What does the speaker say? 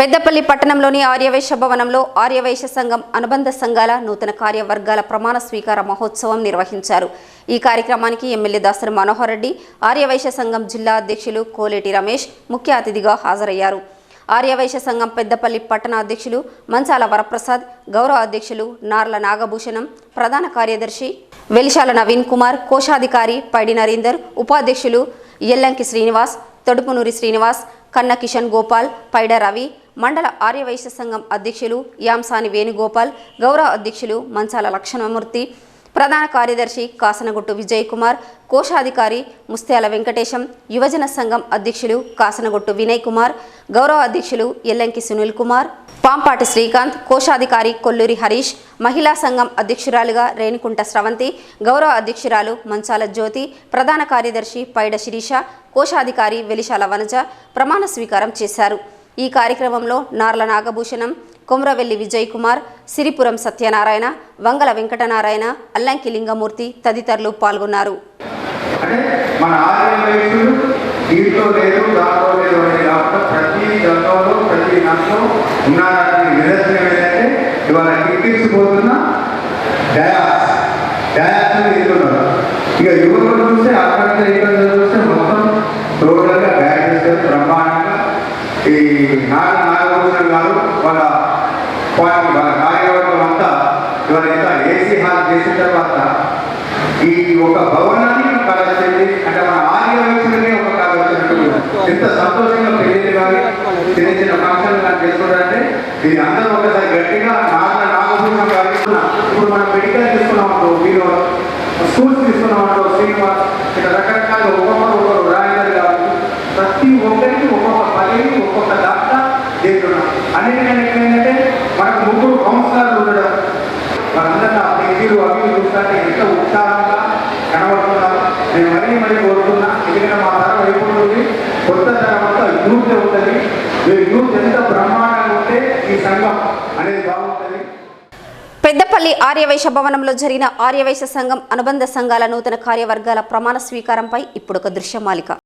పెద్దపల్లి పట్టణంలోని ఆర్యవైశ్య భవనంలో ఆర్యవైశ్య సంఘం అనుబంధ సంఘాల నూతన కార్యవర్గాల ప్రమాణ స్వీకార మహోత్సవం నిర్వహించారు. ఈ కార్యక్రమానికి ఎమ్మెల్యే దాసరి మనోహర్ రెడ్డి ఆర్యవైశ్య సంఘం జిల్లా అధ్యక్షులు కోలేటి రమేష్ ముఖ్య అతిథిగా హాజరయ్యారు. ఆర్యవైశ్య సంఘం పెద్దపల్లి పట్టణ అధ్యక్షులు మంచాల వరప్రసాద్ గౌరవ అధ్యక్షులు నార్ల నాగభూషణం ప్రధాన కార్యదర్శి వెలిశాల నవీన్ కుమార్ కోశాధికారి పైడి నరీందర్ ఉపాధ్యక్షులు ఎల్లంకి శ్రీనివాస్ తొడుపునూరి శ్రీనివాస్ కన్న కిషన్ గోపాల్ పైడ రవి మండల ఆర్యవైశ్య సంఘం అధ్యక్షులు యాంసాని వేణుగోపాల్ గౌరవ అధ్యక్షులు మంచాల లక్ష్మణమూర్తి ప్రధాన కార్యదర్శి కాసనగుట్టు విజయ్ కుమార్ కోశాధికారి ముత్యాల వెంకటేశం యువజన సంఘం అధ్యక్షులు కాసనగుట్టు వినయ్ కుమార్ గౌరవ అధ్యక్షులు ఎల్లంకి సునీల్ కుమార్ పాంపాటి శ్రీకాంత్ కోశాధికారి కొల్లూరి హరీష్ మహిళా సంఘం అధ్యక్షురాలుగా రేణుకుంట స్రవంతి గౌరవ అధ్యక్షురాలు మంచాల జ్యోతి ప్రధాన కార్యదర్శి పైడ శిరీష కోశాధికారి వెలిశాల వనజ ప్రమాణ స్వీకారం చేశారు. ఈ కార్యక్రమంలో నార్ల నాగభూషణం కొమ్రవెల్లి విజయ్ కుమార్ సిరిపురం సత్యనారాయణ వంగల వెంకటనారాయణ అల్లంకి లింగమూర్తి తదితరులు పాల్గొన్నారు. అంటే మన ఆరోగ్య వయసులు దీంట్లో లేదు దాంట్లో లేదు అనేది కాకుండా ప్రతి దంతంలో ప్రతి నష్టం ఉన్నారని నిదర్శనం ఏంటంటే ఇవాళ కిక్కించిపోతున్న డయాస్ డయాస్ ఎదుగుతున్నారు ఇక యువకులు చూస్తే అక్కడ ఇక్కడ చూస్తే మొత్తం టోటల్గా బ్యాగ్ చేస్తారు బ్రహ్మాండంగా ఈ నాగ నాగభూషణ్ గారు వాళ్ళ కార్యవర్గం అంతా ఇవాళ ఏసీ హాల్ చేసిన తర్వాత ఈ ఒక భవనాన్ని కళ వచ్చింది అంటే మన ఆర్య ఒక కళ వచ్చినట్టు ఎంత సంతోషంగా పెళ్ళి కానీ చిన్న చిన్న ఫంక్షన్ కానీ చేసుకుంటారంటే దీని అందరూ ఒకసారి గట్టిగా నాన్న నాగభూషణ గారు ఇప్పుడు మనం మెడికల్ తీసుకున్నాం తీసుకున్నామంటో మీరు స్కూల్స్ తీసుకున్నాం తీసుకున్నామంటో శ్రీనివాస్ ఇట్లా రకరకాల ఒక్కొక్కరు ఒక్కొక్కరు రాయగారు కావచ్చు ప్రతి ఒక్కరికి ఒక్కొక్క పని ఒక్కొక్క దాకా దీంట్లో అన్నిటికంటే ఏంటంటే మనకు ముగ్గురు కౌన్సిలర్లు ఉండడం. మనందరూ ఆ డిగ్రీలు అవి ఇవి చూస్తుంటే ఎంత ఉత్సాహంగా కనబడుతున్నారు. నేను మరీ మరీ కోరుతున్నా ఎందుకంటే మా తరం అయిపోతుంది కొత్త తరం అంతా యూత్ ఉంటుంది. మీరు యూత్ ఎంత బ్రహ్మాండంగా ఉంటే ఈ సంఘం అనేది బాగుంటుంది. పెద్దపల్లి ఆర్యవైశ్య భవనంలో జరిగిన ఆర్యవైశ్య సంఘం అనుబంధ సంఘాల నూతన కార్యవర్గాల ప్రమాణ స్వీకారంపై ఇప్పుడు ఒక దృశ్యమాలిక.